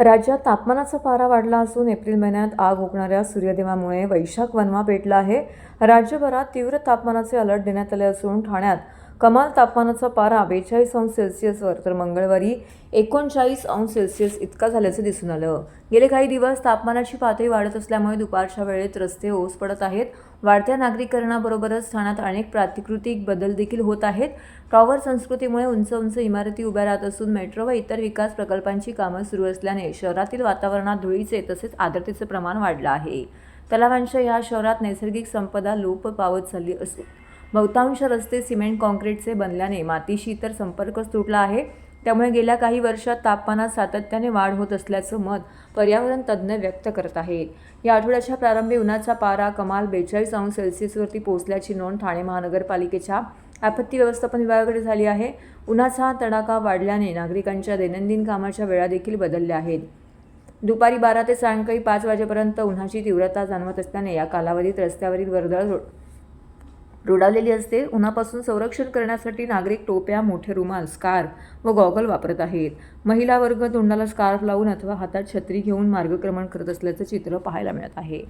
राज्यात तापमानाचा पारा वाढला असून एप्रिल महिन्यात आग ओकणाऱ्या सूर्यदेवामुळे वैशाख वनवा पेटला आहे. राज्यभरात तीव्र तापमानाचे अलर्ट देण्यात आले असून ठाण्यात कमाल तापमानाचा पारा बेचाळीस अंश सेल्सिअसवर. तर मंगळवारी एकोणचाळीस अंश सेल्सिअस इतका झाल्याचं दिसून आलं. गेले काही दिवस तापमानाची पातळी वाढत असल्यामुळे दुपारच्या वेळेत रस्ते ओस पडत आहेत. वाढत्या नागरीकरणाबरोबरच ठाण्यात अनेक प्रातिकृतिक बदल देखील होत आहेत. टॉवर संस्कृतीमुळे उंच उंच इमारती उभ्या राहत असून मेट्रो व इतर विकास प्रकल्पांची कामं सुरू असल्याने शहरातील वातावरणात धुळीचे तसेच आर्द्रतेचे प्रमाण वाढलं आहे. तलावांच्या या शहरात नैसर्गिक संपदा लोप पावत चालली असून बहुतांश रस्ते सिमेंट कॉन्क्रीटचे बनल्याने मातीशी तर संपर्कच तुटला आहे. त्यामुळे गेल्या काही वर्षात तापमानात सातत्याने वाढ होत असल्याचं मत पर्यावरण तज्ज्ञ व्यक्त करत आहेत. या आठवड्याच्या प्रारंभी उन्हाचा पारा कमाल बेचाळीस अंश सेल्सिअसवरती पोहोचल्याची नोंद ठाणे महानगरपालिकेच्या आपत्ती व्यवस्थापन विभागाकडे झाली आहे. उन्हाचा तडाखा वाढल्याने नागरिकांच्या दैनंदिन कामाच्या वेळा देखील बदलल्या आहेत. दुपारी बारा ते सायंकाळी पाच वाजेपर्यंत उन्हाची तीव्रता जाणवत असल्याने या कालावधीत रस्त्यावरील वर्दळ रोडावलेली असते. उन्हापासून संरक्षण करण्यासाठी नागरिक टोप्या मोठे रुमाल स्कार्फ व गॉगल वापरत आहेत. महिला वर्ग तोंडाला स्कार्फ लावून अथवा हातात छत्री घेऊन मार्गक्रमण करत असल्याचं चित्र पाहायला मिळत आहे.